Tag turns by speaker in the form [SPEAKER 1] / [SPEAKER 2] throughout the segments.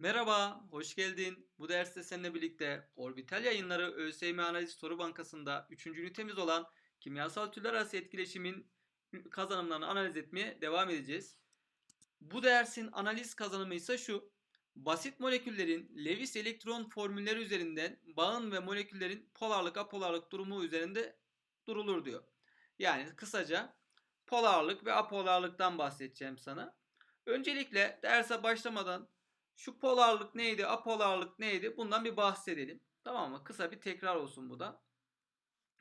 [SPEAKER 1] Merhaba, hoş geldin. Bu derste seninle birlikte Orbital Yayınları ÖSYM Analiz Soru Bankası'nda 3. ünitemiz olan kimyasal türler arası etkileşimin kazanımlarını analiz etmeye devam edeceğiz. Bu dersin analiz kazanımı ise şu. Basit moleküllerin Lewis elektron formülleri üzerinden bağın ve moleküllerin polarlık apolarlık durumu üzerinde durulur diyor. Yani kısaca polarlık ve apolarlıktan bahsedeceğim sana. Öncelikle derse başlamadan şu polarlık neydi, apolarlık neydi bundan bir bahsedelim. Tamam mı? Kısa bir tekrar olsun bu da.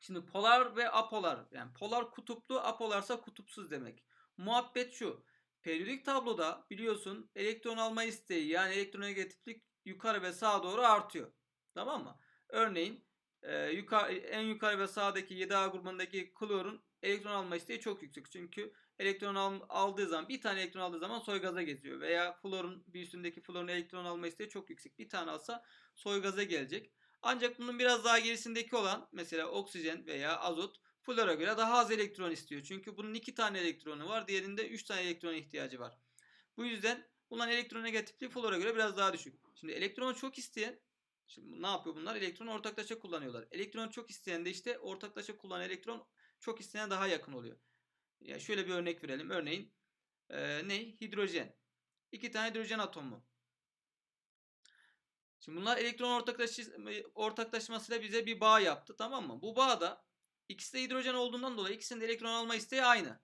[SPEAKER 1] Şimdi polar ve apolar yani polar kutuplu, apolarsa kutupsuz demek. Muhabbet şu. Periyodik tabloda biliyorsun elektron alma isteği yani elektronegatiflik yukarı ve sağa doğru artıyor. Tamam mı? Örneğin e, yukarı, en yukarı ve sağdaki 7A grubundaki klorun elektron alma isteği çok yüksek. Çünkü elektron al, aldığı zaman bir tane elektron aldığı zaman soy gaza geziyor. Veya florun bir üstündeki florun elektron alma isteği çok yüksek. Bir tane alsa soy gaza gelecek. Ancak bunun biraz daha gerisindeki olan mesela oksijen veya azot flora göre daha az elektron istiyor. Çünkü bunun iki tane elektronu var. Diğerinde üç tane elektrona ihtiyacı var. Bu yüzden bunların elektronegatifliği flora göre biraz daha düşük. Şimdi elektronu çok isteyen Şimdi ne yapıyor bunlar? Elektron ortaklaşa kullanıyorlar. Elektron çok isteyen de işte ortaklaşa kullanan elektron çok isteyene daha yakın oluyor. Yani şöyle bir örnek verelim. Örneğin e, ne? Hidrojen. İki tane hidrojen atomu. Şimdi bunlar elektron ortaklaşması, ortaklaşmasıyla bize bir bağ yaptı. Tamam mı? Bu bağda ikisi de hidrojen olduğundan dolayı ikisinin de elektron alma isteği aynı.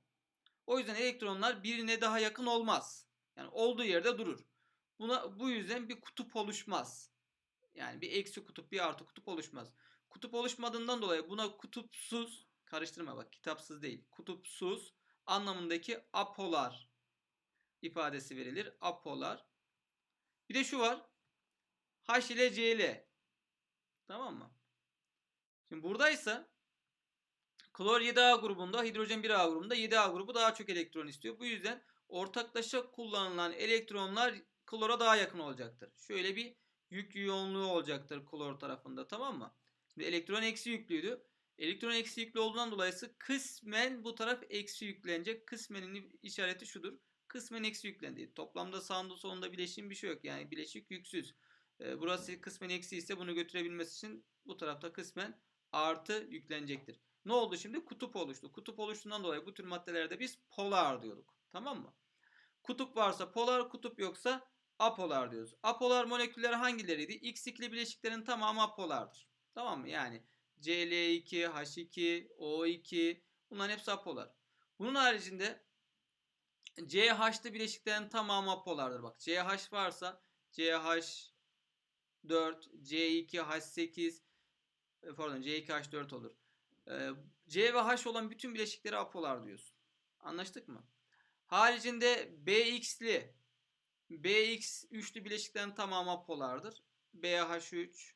[SPEAKER 1] O yüzden elektronlar birine daha yakın olmaz. Yani olduğu yerde durur. Buna, bu yüzden bir kutup oluşmaz. Yani bir eksi kutup bir artı kutup oluşmaz. Kutup oluşmadığından dolayı buna kutupsuz karıştırma bak kitapsız değil. Kutupsuz anlamındaki apolar ifadesi verilir. Apolar. Bir de şu var. H ile Cl. Tamam mı? Şimdi buradaysa klor 7A grubunda, hidrojen 1A grubunda 7A grubu daha çok elektron istiyor. Bu yüzden ortaklaşa kullanılan elektronlar klora daha yakın olacaktır. Şöyle bir yük yoğunluğu olacaktır klor tarafında tamam mı? Şimdi elektron eksi yüklüydü. Elektron eksi yüklü olduğundan dolayı kısmen bu taraf eksi yüklenecek. Kısmenin işareti şudur. Kısmen eksi yüklendi. Toplamda sağında solunda bileşim bir şey yok. Yani bileşik yüksüz. Ee, burası kısmen eksi ise bunu götürebilmesi için bu tarafta kısmen artı yüklenecektir. Ne oldu şimdi? Kutup oluştu. Kutup oluştuğundan dolayı bu tür maddelerde biz polar diyorduk. Tamam mı? Kutup varsa polar, kutup yoksa apolar diyoruz. Apolar molekülleri hangileriydi? X ikili bileşiklerin tamamı apolardır. Tamam mı? Yani Cl2, H2, O2 bunların hepsi apolar. Bunun haricinde CH'lı bileşiklerin tamamı apolardır. Bak CH varsa CH4, C2, H8 e, pardon C2H4 olur. E, C ve H olan bütün bileşikleri apolar diyorsun. Anlaştık mı? Haricinde BX'li BX üçlü bileşiklerin tamamı apolardır. BH3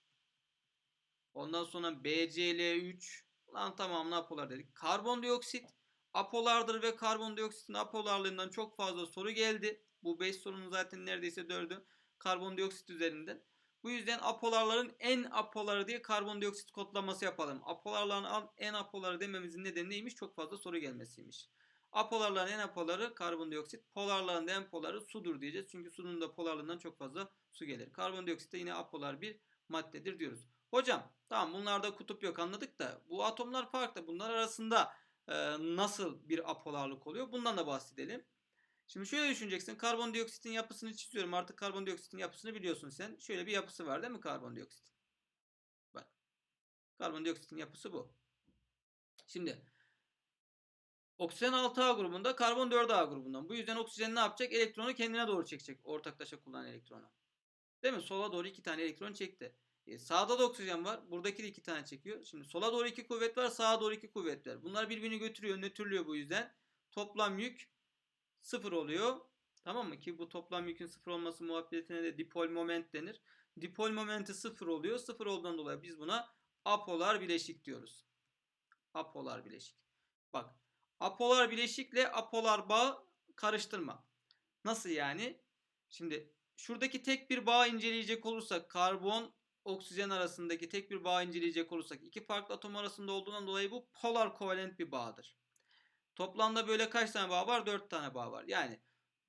[SPEAKER 1] Ondan sonra BCl3 lan tamamını apolar dedik. Karbondioksit apolardır ve karbondioksitin apolarlığından çok fazla soru geldi. Bu 5 sorunun zaten neredeyse 4'ü karbondioksit üzerinden. Bu yüzden apolarların en apoları diye karbondioksit kodlaması yapalım. Apolarların en apoları dememizin nedeni neymiş? Çok fazla soru gelmesiymiş. Apolarların en apoları karbondioksit, polarların da en poları sudur diyeceğiz. Çünkü sudun da polarlığından çok fazla su gelir. Karbondioksit de yine apolar bir maddedir diyoruz. Hocam tamam bunlarda kutup yok anladık da bu atomlar farklı. Bunlar arasında e, nasıl bir apolarlık oluyor? Bundan da bahsedelim. Şimdi şöyle düşüneceksin. Karbondioksitin yapısını çiziyorum. Artık karbondioksitin yapısını biliyorsun sen. Şöyle bir yapısı var değil mi karbondioksit? Bak. Karbondioksitin yapısı bu. Şimdi oksijen 6A grubunda, karbon 4A grubundan. Bu yüzden oksijen ne yapacak? Elektronu kendine doğru çekecek. Ortaklaşa kullanan elektronu. Değil mi? Sola doğru iki tane elektron çekti. E, sağda da oksijen var. Buradaki de iki tane çekiyor. Şimdi sola doğru iki kuvvet var. Sağa doğru iki kuvvet var. Bunlar birbirini götürüyor. Nötrlüyor bu yüzden. Toplam yük sıfır oluyor. Tamam mı? Ki bu toplam yükün sıfır olması muhabbetine de dipol moment denir. Dipol momenti sıfır oluyor. Sıfır olduğundan dolayı biz buna apolar bileşik diyoruz. Apolar bileşik. Bak. Apolar bileşikle apolar bağ karıştırma. Nasıl yani? Şimdi şuradaki tek bir bağ inceleyecek olursak karbon oksijen arasındaki tek bir bağ inceleyecek olursak iki farklı atom arasında olduğundan dolayı bu polar kovalent bir bağdır. Toplamda böyle kaç tane bağ var? 4 tane bağ var. Yani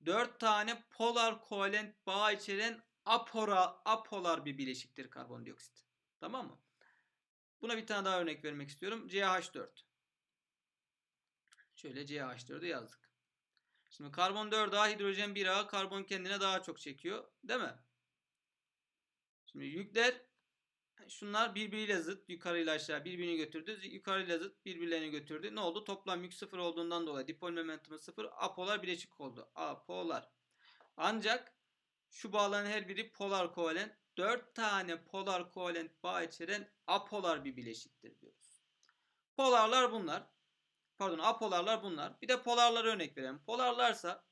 [SPEAKER 1] 4 tane polar kovalent bağ içeren apora, apolar bir bileşiktir karbondioksit. Tamam mı? Buna bir tane daha örnek vermek istiyorum. CH4. Şöyle CH4'ü yazdık. Şimdi karbon 4A, hidrojen 1A, karbon kendine daha çok çekiyor. Değil mi? Şimdi yükler şunlar birbiriyle zıt. Yukarıyla aşağı birbirini götürdü. Yukarıyla zıt birbirlerini götürdü. Ne oldu? Toplam yük sıfır olduğundan dolayı dipol momentumu sıfır. Apolar bileşik oldu. Apolar. Ancak şu bağların her biri polar kovalent. 4 tane polar kovalent bağ içeren apolar bir bileşiktir diyoruz. Polarlar bunlar. Pardon apolarlar bunlar. Bir de polarlara örnek verelim. Polarlarsa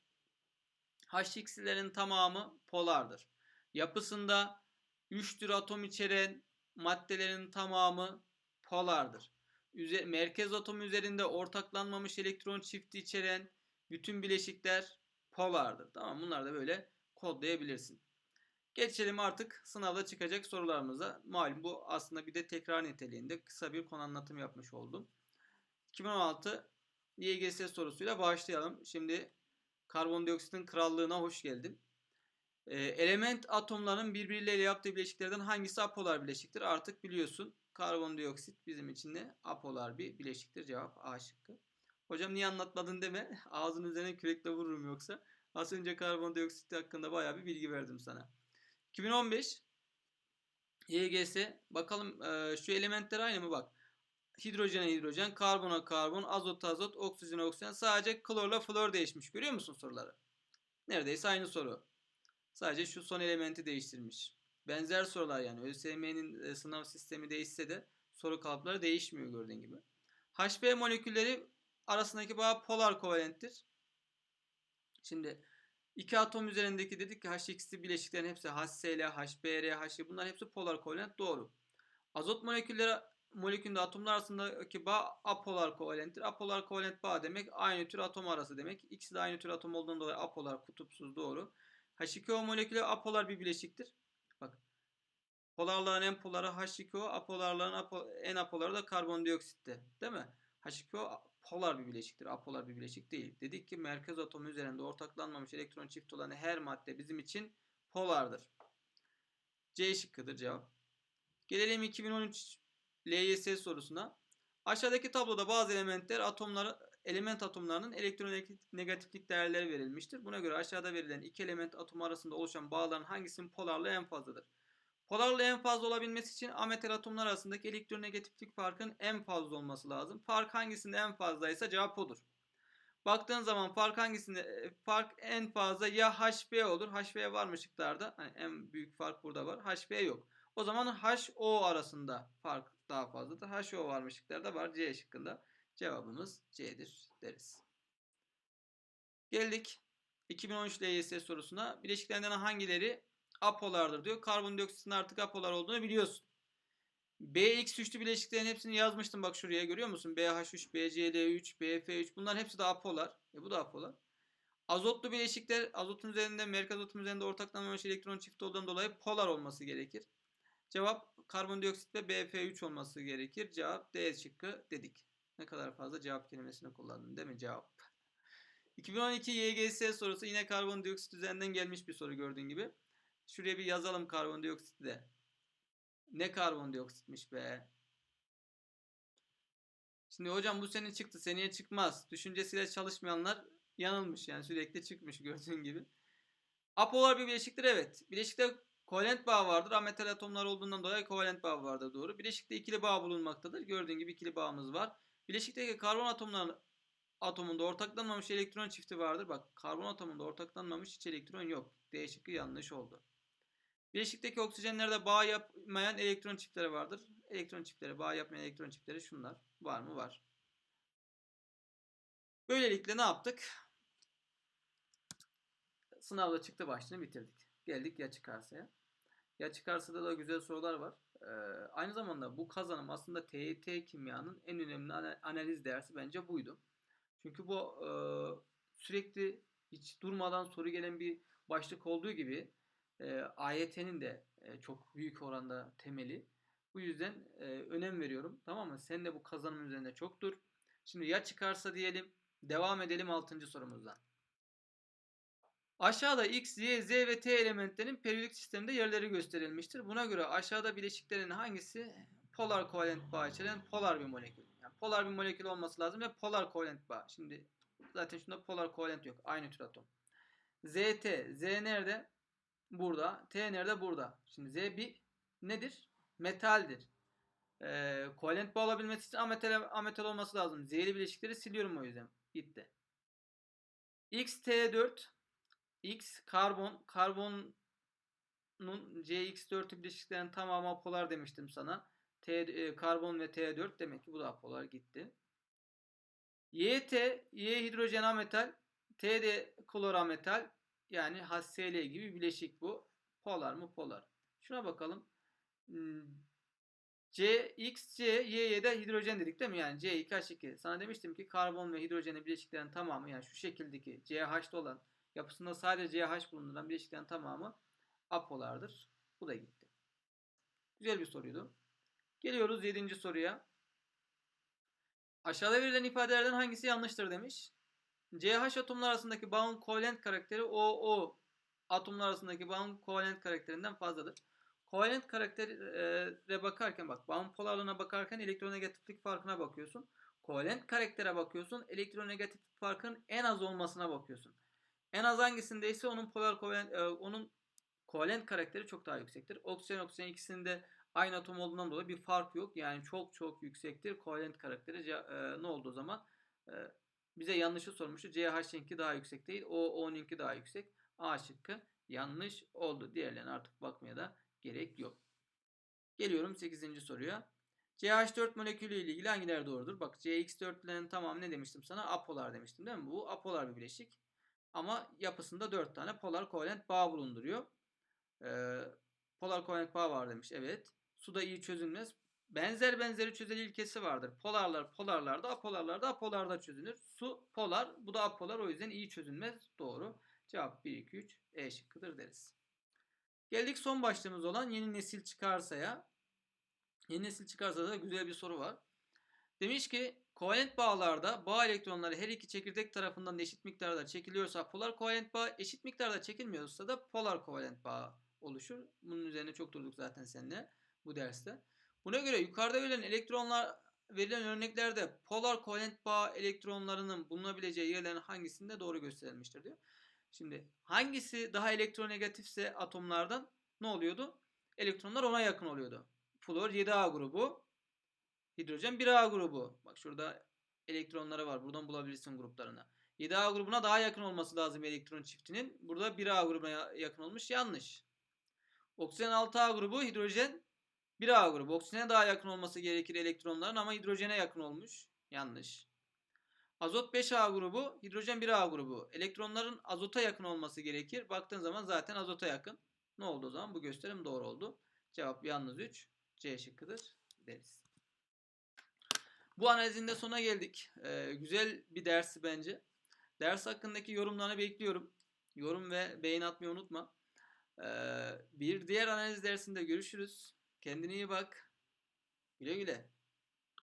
[SPEAKER 1] HX'lerin tamamı polardır. Yapısında 3 tür atom içeren maddelerin tamamı polardır. Üze merkez atom üzerinde ortaklanmamış elektron çifti içeren bütün bileşikler polardır. Tamam bunlar da böyle kodlayabilirsin. Geçelim artık sınavda çıkacak sorularımıza. Malum bu aslında bir de tekrar niteliğinde kısa bir konu anlatım yapmış oldum. 2016 YGS sorusuyla başlayalım. Şimdi karbondioksitin krallığına hoş geldin. Ee, element atomlarının birbirleriyle yaptığı bileşiklerden hangisi apolar bileşiktir? Artık biliyorsun. Karbondioksit bizim için de apolar bir bileşiktir. Cevap A şıkkı. Hocam niye anlatmadın deme. Ağzın üzerine kürekle vururum yoksa. Az önce karbondioksit hakkında bayağı bir bilgi verdim sana. 2015 YGS. Bakalım e, şu elementler aynı mı bak. Hidrojene hidrojen, karbona karbon, azot azot, oksijen oksijen. Sadece klorla flor değişmiş. Görüyor musun soruları? Neredeyse aynı soru. Sadece şu son elementi değiştirmiş. Benzer sorular yani. ÖSYM'nin e, sınav sistemi değişse de soru kalıpları değişmiyor gördüğün gibi. HB molekülleri arasındaki bağ polar kovalenttir. Şimdi iki atom üzerindeki dedik ki HX'li bileşiklerin hepsi HCl, HBr, HI bunlar hepsi polar kovalent doğru. Azot molekülleri molekülünde atomlar arasındaki bağ apolar kovalenttir. Apolar kovalent bağ demek aynı tür atom arası demek. İkisi de aynı tür atom olduğundan dolayı apolar kutupsuz doğru. H2O molekülü apolar bir bileşiktir. Bak. Polarların en poları H2O, apolarların apo, en apoları da karbondioksitte. Değil mi? H2O polar bir bileşiktir. Apolar bir bileşik değil. Dedik ki merkez atomu üzerinde ortaklanmamış elektron çift olan her madde bizim için polardır. C şıkkıdır cevap. Gelelim 2013 LYS sorusuna. Aşağıdaki tabloda bazı elementler atomları element atomlarının elektronegatiflik değerleri verilmiştir. Buna göre aşağıda verilen iki element atomu arasında oluşan bağların hangisinin polarlığı en fazladır? Polarlığı en fazla olabilmesi için ametal atomlar arasındaki elektronegatiflik farkının en fazla olması lazım. Fark hangisinde en fazlaysa cevap odur. Baktığın zaman fark hangisinde fark en fazla ya HB olur. HB var mı şıklarda? Hani en büyük fark burada var. HB yok. O zaman HO arasında fark daha fazladır. HO var mı şıklarda var. C şıkkında. Cevabımız C'dir deriz. Geldik 2013 LYS sorusuna. Bileşiklerinden hangileri apolardır diyor. Karbondioksitin artık apolar olduğunu biliyorsun. BX üçlü bileşiklerin hepsini yazmıştım bak şuraya görüyor musun? BH3, BCl3, BF3 bunların hepsi de apolar. E bu da apolar. Azotlu bileşikler azotun üzerinde merkez azotun üzerinde ortaklanmamış elektron çifti olduğundan dolayı polar olması gerekir. Cevap karbondioksit ve BF3 olması gerekir. Cevap D şıkkı dedik. Ne kadar fazla cevap kelimesini kullandım değil mi cevap? 2012 YGS sorusu yine karbondioksit üzerinden gelmiş bir soru gördüğün gibi. Şuraya bir yazalım karbondioksit de. Ne karbondioksitmiş be. Şimdi hocam bu sene çıktı seneye çıkmaz. Düşüncesiyle çalışmayanlar yanılmış yani sürekli çıkmış gördüğün gibi. Apolar bir bileşiktir evet. Bileşikte kovalent bağ vardır. Ametal atomlar olduğundan dolayı kovalent bağ vardır doğru. Bileşikte ikili bağ bulunmaktadır. Gördüğün gibi ikili bağımız var. Bileşikteki karbon atomlarının atomunda ortaklanmamış elektron çifti vardır. Bak karbon atomunda ortaklanmamış hiç elektron yok. D yanlış oldu. Bileşikteki oksijenlerde bağ yapmayan elektron çiftleri vardır. Elektron çiftleri, bağ yapmayan elektron çiftleri şunlar. Var mı? Var. Böylelikle ne yaptık? Sınavda çıktı başlığını bitirdik. Geldik ya çıkarsaya. Ya çıkarsada da güzel sorular var. Ee, aynı zamanda bu kazanım aslında TYT kimyanın en önemli analiz dersi bence buydu. Çünkü bu e, sürekli hiç durmadan soru gelen bir başlık olduğu gibi e, AYT'nin de e, çok büyük oranda temeli. Bu yüzden e, önem veriyorum. Tamam mı? Sen de bu kazanım üzerinde çok dur. Şimdi ya çıkarsa diyelim devam edelim 6. sorumuzdan. Aşağıda X, Y, Z ve T elementlerin periyodik sistemde yerleri gösterilmiştir. Buna göre aşağıda bileşiklerin hangisi polar kovalent bağ içeren polar bir molekül? Yani polar bir molekül olması lazım ve polar kovalent bağ. Şimdi zaten şunda polar kovalent yok. Aynı tür atom. ZT, Z nerede? Burada. T nerede? Burada. Şimdi Z bir nedir? Metaldir. Ee, kovalent bağ olabilmesi için ametal, ametal olması lazım. Z'li bileşikleri siliyorum o yüzden. Gitti. XT4 X karbon karbonun CX4 bileşiklerin tamamı polar demiştim sana. T e, karbon ve T4 demek ki bu da polar gitti. YT Y hidrojen ametal T de klorametal yani HCl gibi bileşik bu. Polar mı? Polar. Şuna bakalım. Hmm, C, X, C, de hidrojen dedik değil mi? Yani C2H2. Sana demiştim ki karbon ve hidrojenin bileşiklerin tamamı yani şu şekildeki CH'de olan yapısında sadece CH bulunduran bileşiklerin tamamı apolardır. Bu da gitti. Güzel bir soruydu. Geliyoruz 7. soruya. Aşağıda verilen ifadelerden hangisi yanlıştır demiş. CH atomlar arasındaki bağın kovalent karakteri OO atomlar arasındaki bağın kovalent karakterinden fazladır. Kovalent karaktere bakarken bak bağın polarlığına bakarken elektronegatiflik farkına bakıyorsun. Kovalent karaktere bakıyorsun. Elektronegatiflik farkının en az olmasına bakıyorsun. En az hangisindeyse onun polar kovalent e, onun kovalent karakteri çok daha yüksektir. Oksijen oksijen ikisinde aynı atom olduğundan dolayı bir fark yok. Yani çok çok yüksektir kovalent karakteri. E, ne oldu o zaman? E, bize yanlışı sormuştu. CH'ninki daha yüksek değil. O O'ninki daha yüksek. A şıkkı yanlış oldu. Diğerlerine artık bakmaya da gerek yok. Geliyorum 8. soruya. CH4 molekülü ile ilgili hangileri doğrudur? Bak CX4'lerin tamamı ne demiştim sana? Apolar demiştim değil mi? Bu apolar bir bileşik. Ama yapısında 4 tane polar kovalent bağ bulunduruyor. Ee, polar kovalent bağ var demiş. Evet. Suda iyi çözülmez. Benzer benzeri çözel ilkesi vardır. Polarlar polarlarda, apolarlarda apolarda çözünür. Su polar, bu da apolar o yüzden iyi çözülmez. Doğru. Cevap 1 2 3 E şıkkıdır deriz. Geldik son başlığımız olan yeni nesil çıkarsaya. Yeni nesil çıkarsa da güzel bir soru var. Demiş ki kovalent bağlarda bağ elektronları her iki çekirdek tarafından eşit miktarda çekiliyorsa polar kovalent bağ, eşit miktarda çekilmiyorsa da polar kovalent bağ oluşur. Bunun üzerine çok durduk zaten seninle bu derste. Buna göre yukarıda verilen elektronlar verilen örneklerde polar kovalent bağ elektronlarının bulunabileceği yerlerin hangisinde doğru gösterilmiştir diyor. Şimdi hangisi daha elektronegatifse atomlardan ne oluyordu? Elektronlar ona yakın oluyordu. Flor 7A grubu, hidrojen 1A grubu. Bak şurada elektronları var. Buradan bulabilirsin gruplarını. 7A grubuna daha yakın olması lazım elektron çiftinin. Burada 1A grubuna yakın olmuş. Yanlış. Oksijen 6A grubu, hidrojen 1A grubu. Oksijene daha yakın olması gerekir elektronların ama hidrojene yakın olmuş. Yanlış. Azot 5A grubu, hidrojen 1A grubu. Elektronların azota yakın olması gerekir. Baktığın zaman zaten azota yakın. Ne oldu o zaman? Bu gösterim doğru oldu. Cevap yalnız 3. C şıkkıdır deriz. Bu analizin de sona geldik. Ee, güzel bir dersi bence. Ders hakkındaki yorumlarını bekliyorum. Yorum ve beğeni atmayı unutma. Ee, bir diğer analiz dersinde görüşürüz. Kendine iyi bak. Güle güle.